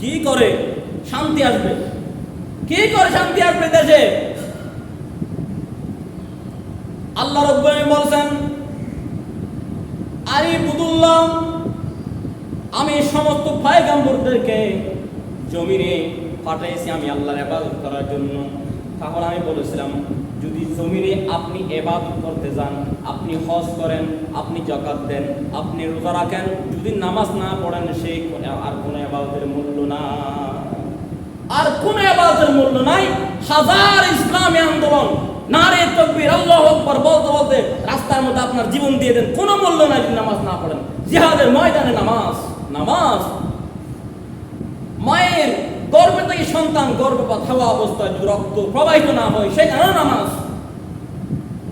কি করে শান্তি আসবে? কি করে শান্তি আসবে দেশে? আল্লাহ আলামিন বলছেন আরি বুদুল্লাহ আমি সমস্ত পায়গাম্বরদেরকে জমিনে পাঠাইছি আমি আল্লাহর ইবাদত করার জন্য। তাহলে আমি বলেছিলাম যদি জমিনে আপনি ইবাদত করতে যান, আপনি হজ করেন, আপনি জকাত দেন, আপনি রোজা রাখেন, যদি নামাজ না পড়েন সেই আর কোনো ইবাদতের মূল্য না আর কোন ইবাদতের মূল্য নাই। হাজার ইসলামী আন্দোলন, নারে তকবীর, আল্লাহ আকবার, বলতে বলতে রাস্তার মধ্যে আপনার জীবন দিয়ে দেন। কোনো মূল্য নাই যদি নামাজ না পড়েন। জিহাদের ময়দানে নামাজ নামাজ। মায়ের গর্ভে থেকে সন্তান গর্ভপাত হওয়া অবস্থায় যদি রক্ত প্রবাহিত না হয় সেখানেও নামাজ?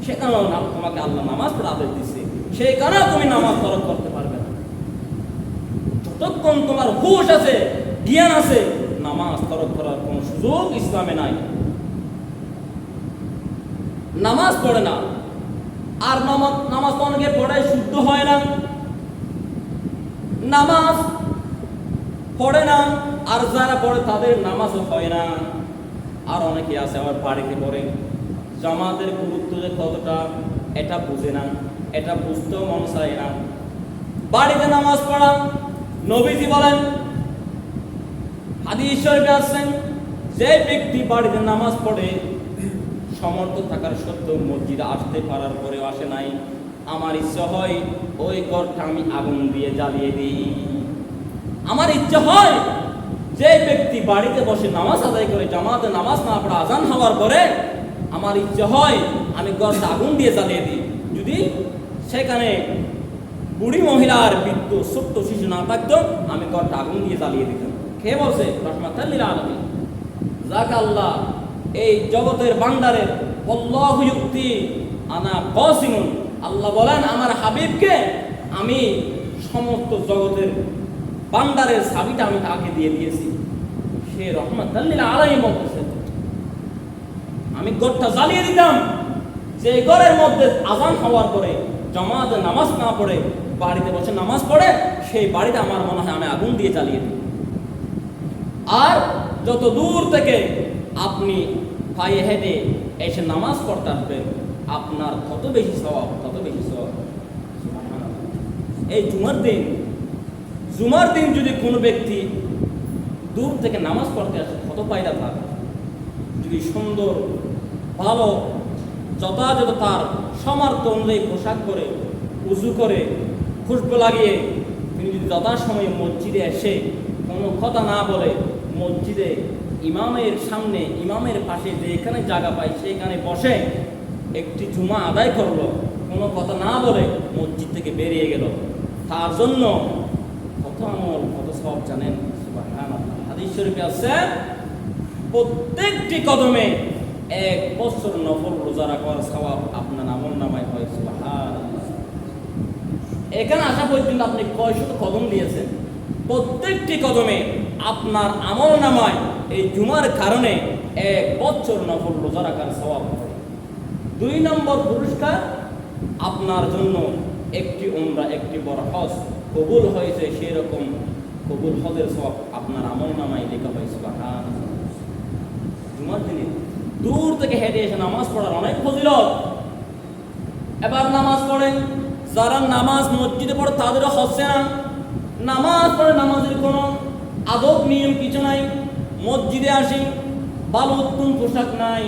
সে না- তোমাকে আল্লাহ নামাজ পড়ে আদেশ দিচ্ছে সেই কারণে তুমি নামাজ তরক করতে পারবে না? যতক্ষণ তোমার হুশ আছে, জ্ঞান আছে, নামাজ তরক করার কোনো সুযোগ ইসলামে নাই। নামাজ পড়ে না। আর নামাজ নামাজ অনেকে পড়ে শুদ্ধ হয় না। নামাজ পড়ে না, আর যারা পড়ে তাদের নামাজও হয় না। আর অনেকে আছে আবার বাড়িতে পড়ে, জামাতের গুরুত্ব যে কতটা, এটা বুঝে না, এটা বুঝতেও মন চায় না। বাড়িতে নামাজ পড়া, নবীজি বলেন, হাদিস শরীফে আছেন যে ব্যক্তি বাড়িতে নামাজ পড়ে, সমর্থ থাকার সত্ত্বেও মসজিদে আসতে পারার পরেও আসে নাই। আমার ইচ্ছা হয় ওই ঘরটা আমি আগুন দিয়ে জ্বালিয়ে দিই। আমার ইচ্ছা হয় যে ব্যক্তি বাড়িতে বসে নামাজ আদায় করে, জামাতে নামাজ না পড়া আজান হওয়ার পরে আমার ইচ্ছে হয় আমি ঘরটা আগুন দিয়ে জ্বালিয়ে দিই। যদি সেখানে বুড়ি মহিলার বৃদ্ধ, ছোট্ট শিশু না থাকতো, আমি ঘরটা আগুন দিয়ে জ্বালিয়ে দিতাম। খেয়ে বলছে? যাক আল্লাহ এই জগতের বান্দারের অল্লাহ যুক্তি আনা কসিমুন। আল্লাহ বলেন, আমার হাবিবকে আমি সমস্ত জগতের বান্দারের চাবিটা আমি তাকে দিয়ে দিয়েছি। সে রহমাতাল্লিল আলাই বলতেছে, আমি গড়টা জ্বালিয়ে দিতাম, যে ঘরের মধ্যে আজান হওয়ার পরে, জমাতে নামাজ না পড়ে, বাড়িতে বসে নামাজ পড়ে, সেই বাড়িতে আমার মনে হয় আমি আগুন দিয়ে জ্বালিয়ে দিই। আর যত দূর থেকে আপনি পায়ে হেঁটে এসে নামাজ পড়তে আসবেন, আপনার কত বেশি স্বভাব, তত বেশি স্বভাব এই জুমার দিন জুমার দিন যদি কোনো ব্যক্তি দূর থেকে নামাজ পড়তে আসে, কত পায়দা থাকে যদি সুন্দর, ভালো, যথাযথ তার সমার্থ অনুযায়ী পোশাক করে উজু করে, খুশবু লাগিয়ে, তিনি যদি যথাসময়ে মসজিদে এসে কোনো কথা না বলে, মসজিদে ইমামের সামনে, ইমামের পাশে যে এখানে জায়গা পায় সেখানে বসে একটি জুমা আদায় করল, কোনো কথা না বলে মসজিদ থেকে বেরিয়ে গেল। তার জন্য সব জানেন হাদিস শরীফে আছে, প্রত্যেকটি কদমে এক বছর নফল রোজা রাখার সওয়াব আপনার আমল নামায় হয়। এখানে আসা পর্যন্ত আপনি কয়শত কদম দিয়েছেন? প্রত্যেকটি কদমে আপনার আমল নামায় এই জুমার কারণে এক বছর নফল রোজা রাখার স্বভাব হয়। দুই নম্বর পুরস্কার আপনার জন্য একটি উমরা, একটি বড় হজ কবুল হয়েছে, সেরকম কবুল হজের সব আপনার আমল নামায় লেখা হয়েছে জুমার দিনে দূর থেকে হেঁটে এসে নামাজ পড়ার অনেক ফজিলত। এবার নামাজ পড়েন, যারা নামাজ মসজিদে পড়ে তাদেরও হচ্ছে না। নামাজ পড়ে নামাজের কোনো আদব নিয়ম কিছু নাই, মসজিদে আসি ভালো উত্তম পোশাক নাই,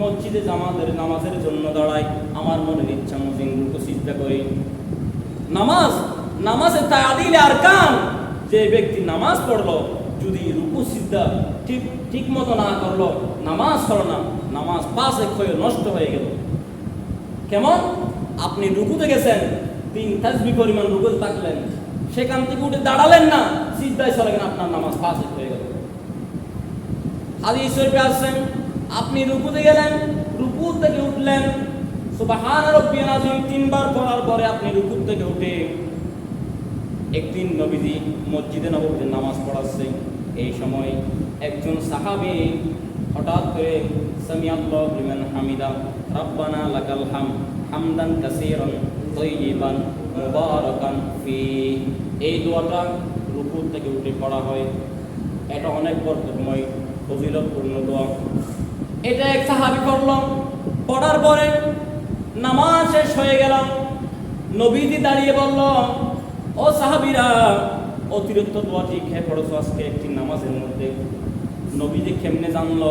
মসজিদে জামাতের নামাজের জন্য দাঁড়াই, আমার মনের ইচ্ছা রুকু চিন্তা করি। নামাজ নামাজে তাদিল আর কান যে ব্যক্তি নামাজ পড়ল, যদি রুকু সিদ্ধা ঠিক ঠিক মতো না করল, নামাজ হলো না, নামাজ পাশে ক্ষয়ে নষ্ট হয়ে গেল। কেমন? আপনি রুকুতে গেছেন, তিন তাসবি পরিমাণ রুকুতে থাকলেন, সেখান থেকে উঠে দাঁড়ালেন না, সিদ্ধায় চলে গেলেন, আপনার নামাজ পাশে হয়ে গেল। হাদিস শরীফে আসছেন, আপনি রুকুতে গেলেন, রুকু থেকে উঠলেন সুবহান রাব্বিয়াল আযীম তিনবার পড়ার পরে আপনি রুকু থেকে উঠে একদিন নবীজি মসজিদে নববীতে নামাজ পড়াচ্ছে এই সময় একজন সাহাবী হঠাৎ করে, সামিয়াল্লাহু লিমান হামিদা, রাব্বানা লাকাল হাম হামদান কাসীরান তাইয়িবান মুবারাকান ফি এই দোয়াটা রুকু থেকে উঠে পড়া হয়। এটা অনেক বরকতময়, ফজিলতপূর্ণ দোয়া। এটা এক সাহাবি করল পড়ার পরে নামাজ শেষ হয়ে গেল নবীজি দাঁড়িয়ে বলল ও সাহাবিরা অতিরিক্ত দোয়াটি খেয়ে পড়েছো আজকে একটি নামাজের মধ্যে। নবীজি কেমনে জানলো?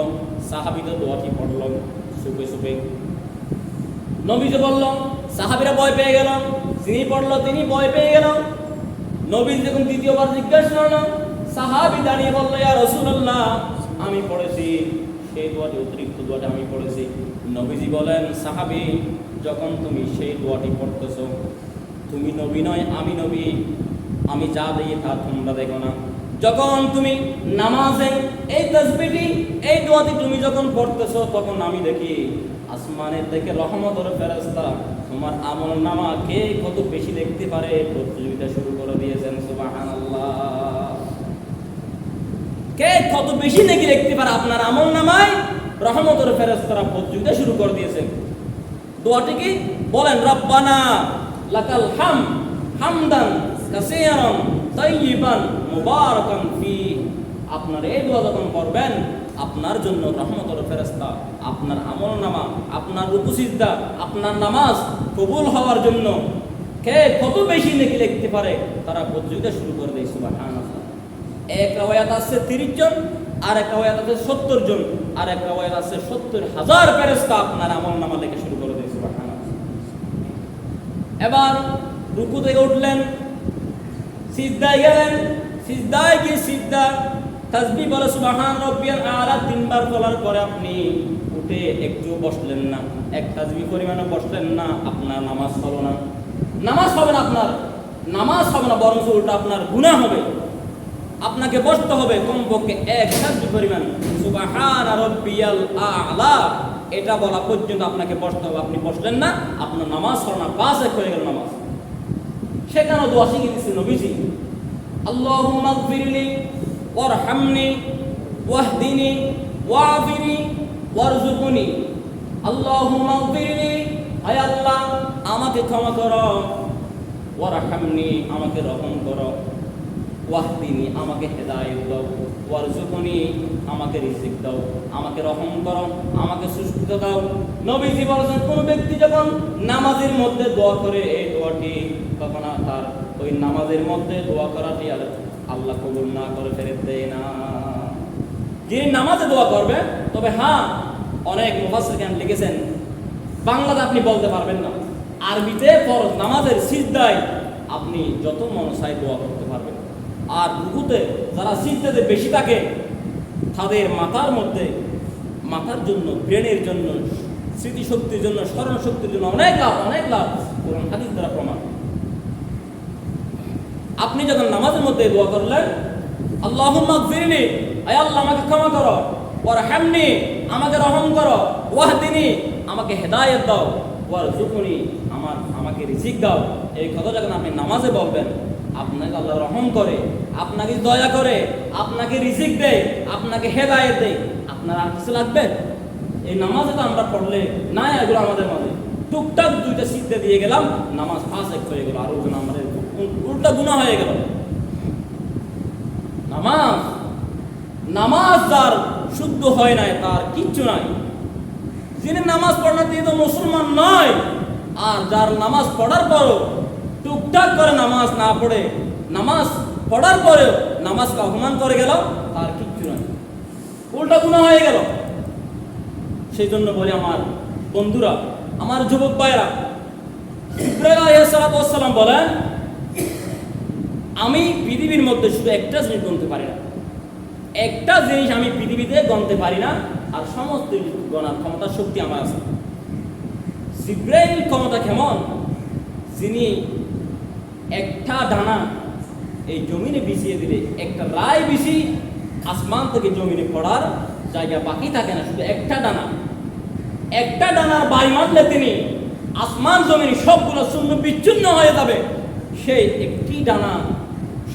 সাহাবি তো দোয়াটি পড়ল সুপে সুপে। নবীজি বলল, সাহাবিরা ভয় পেয়ে গেল। যিনি পড়ল তিনি ভয় পেয়ে গেল। নবীজি যখন দ্বিতীয়বার জিজ্ঞাসা করল, সাহাবি দাঁড়িয়ে বলল, ইয়া রসুল্লাহ আমি পড়েছি। সেই দোয়াটি, অতিরিক্ত দোয়াটি আমি পড়েছি। নবীজি বলেন, সাহাবি, যখন তুমি সেই দোয়াটি পড়তেছো তুমি নবী নয়, আমি নবী। আমি যা দিই তা তোমরা দেখো না। যখন তুমি নামাজে এই তসবিটি, এই দোয়াটি তুমি যখন পড়তেছো, তখন আমি দেখি, আসমানের থেকে রহমতের ফেরেশতা। তোমার আমল নামা কে কত বেশি দেখতে পারে? প্রতিযোগিতা শুরু করে দিয়েছেন, সুবহানাল্লাহ। কে কত বেশি নাকি দেখতে পারে? আপনার আমল নামায় রহমতের ফেরেশতারা প্রতিযোগিতা শুরু করে দিয়েছেন। দোয়াটি কি? বলেন, রব্বানা লাকাল হাম, হামদান, কাসীরান, তাইয়িবান, মুবারাকান ফি আপনার এই দোয়া যখন করবেন, আপনার জন্য রহমতের ফেরেশতা, আপনার আমল নামা আপনার রুকুসিদ্ধা আপনার নামাজ কবুল হওয়ার জন্য কে কত বেশি নাকি লিখতে পারে, তারা প্রতিযোগিতা শুরু করে দেয়, সুবহানাল্লাহ এক রাওয়ায়াত আছে তিরিশ জন আর এক রাওয়ায়াত আছে সত্তর জন আর এক রাওয়ায়াত আছে সত্তর হাজার ফেরেশতা আপনার আমল নামা লেখা শুরু করে। এবার রুকু থেকে উঠলেন, সিজদায় গেলেন, সিজদায় গিয়ে সিজদা তাসবি বলে, সুবহান রব্বিয়াল আলা তিনবার বলার পরে আপনি উঠে একটু বসলেন না। এক তাসবি পরিমাণে বসলেন না, আপনার নামাজ হলো না। নামাজ হবে না আপনার, নামাজ হবে না বরং উল্টা আপনার গুনাহ হবে। আপনাকে বসতে হবে কমপক্ষে এক সাহায্য পরিমাণ। সুবাহান রব্বিয়াল আলা এটা বলা পর্যন্ত আপনাকে বসতে হবে। আপনি বসলেন না, আপনার নামাজ না পাঁচ এক হয়ে গেল নামাজ। সেখানে দোয়া শিখিয়ে দিচ্ছে নবীজি। আল্লাহুম্মা গফিরলি, ওয়ারহামনি, ওয়াহদিনি, ওয়াফিনি ওয়ারজুকনি আল্লাহুম্মা গফিরলি, হায় আল্লাহ, আমাকে ক্ষমা করো। ওয়ারহামনি, আমাকে রহম করো। ওয়াহদিনি, আমাকে হেদায়েত দাও। ওয়ারজুকনি আমাকে রিজিক দাও, আমাকে রহম করো, আমাকে সুস্থ দাও। নবীজি বলেছেন, কোন ব্যক্তি যখন নামাজের মধ্যে দোয়া করে, এই দোয়াটি তখন তার ওই নামাজের মধ্যে দোয়া করাটি আর আল্লাহ কবুল না করে ফেরত দেয় না। যিনি নামাজে দোয়া করবে, তবে হ্যাঁ অনেক মুফাসসির লিখেছেন, বাংলাতে আপনি বলতে পারবেন না। আরবিতে ফরজ নামাজের সিজদায় আপনি যত মন চাই দোয়া করতে পারবেন। আর রুকুতে যারা সিজদাতে বেশি থাকে, তাদের মাথার মধ্যে, মাথার জন্য, ব্রেনের জন্য, স্মৃতিশক্তির জন্য স্মরণ শক্তির জন্য অনেক লাভ অনেক লাভ কোরআন হাদিস দ্বারা প্রমাণ। আপনি যখন নামাজের মধ্যে দোয়া করলেন, আল্লাহুম্মা গফিরনি আয় আল্লাহ, আমাকে ক্ষমা করো ওয়ারহামনি আমাকে রহম করো ওয়াহদিনি আমাকে হেদায়েত দাও ওয়ারজুকনি আমার, আমাকে রিজিক দাও এই কথা যখন আপনি নামাজে বলবেন আপনাকে আল্লাহ রহম করে, আপনাকে দয়া করে, আপনাকে রিজিক দেয়, আপনাকে হেদায়েত দেয়। আপনার আর কিছু লাগবে? এই নামাজে তো আমরা পড়লে না এগুলো আমাদের মাঝে। টুকটাক দুইটা সিদ্ধে দিয়ে গেলাম, নামাজ পাঁচ এক হয়ে গেল, আর ওজন আমাদের উল্টা গুণা হয়ে গেল। নামাজ নামাজ যার শুদ্ধ হয় নাই, তার কিচ্ছু নাই। যিনি নামাজ পড়না তিনি তো মুসলমান নয়, আর যার নামাজ পড়ার পরও টুকটাক করে নামাজ না পড়ে, নামাজ পড়ার পরেও নামাজকে অপমান করে গেল, আর কিচ্ছু নাই উল্টা গুণা হয়ে গেল। সেই জন্য বলি আমার বন্ধুরা, আমার যুবক ভাইরা ইব্রাহিম বলেন, আমি পৃথিবীর মধ্যে শুধু একটা জিনিস গণতে পারি না। একটা জিনিস আমি পৃথিবীতে গণতে পারি না, আর সমস্ত গণার ক্ষমতা, শক্তি আমার আছে। জিব্রাইল ক্ষমতা কেমন? যিনি একটা ডানা এই জমিনে বিছিয়ে দিলে, একটা রায় বিছি আসমান থেকে জমিনে পড়ার জায়গা বাকি থাকে না, শুধু একটা ডানা একটা ডানার বাড়ি মারলে তিনি আসমান জমিন সবগুলো শূন্য বিচ্ছিন্ন হয়ে যাবে। সেই একটি ডানা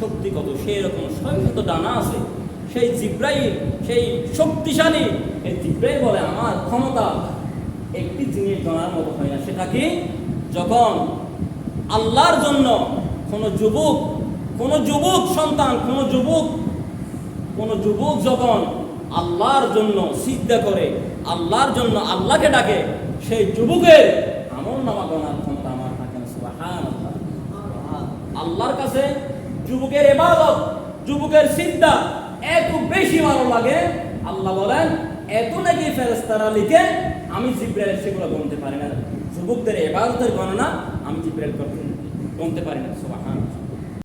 শক্তি কত, সেই রকম শত ডানা আছে। সেই জিব্রাইল, সেই শক্তিশালী, এই জিব্রাইল বলে আমার ক্ষমতা একটি জিনিস জানার মতো হয় না। সেটা কি? যখন আল্লাহর জন্য কোনো যুবক কোনো যুবক সন্তান, কোনো যুবক, কোন যুবক যখন আল্লাহর জন্য সিদ্ধা করে, আল্লাহর জন্য আল্লাহকে ডাকে, সেই যুবকের আমল নামা গণার ক্ষমতা আমার থাকে আল্লাহর কাছে যুবকের এবাদত যুবকের চিন্তা এত বেশি ভালো লাগে, আল্লাহ বলেন, এত নাকি ফেরেস্তারা লিখে, আমি জিব্রাইল সেগুলো গণতে পারি না। যুবকদের এবাদতের গণনা আমি জিব্রাইল করতে গণতে পারি না সুবহানাল্লাহ।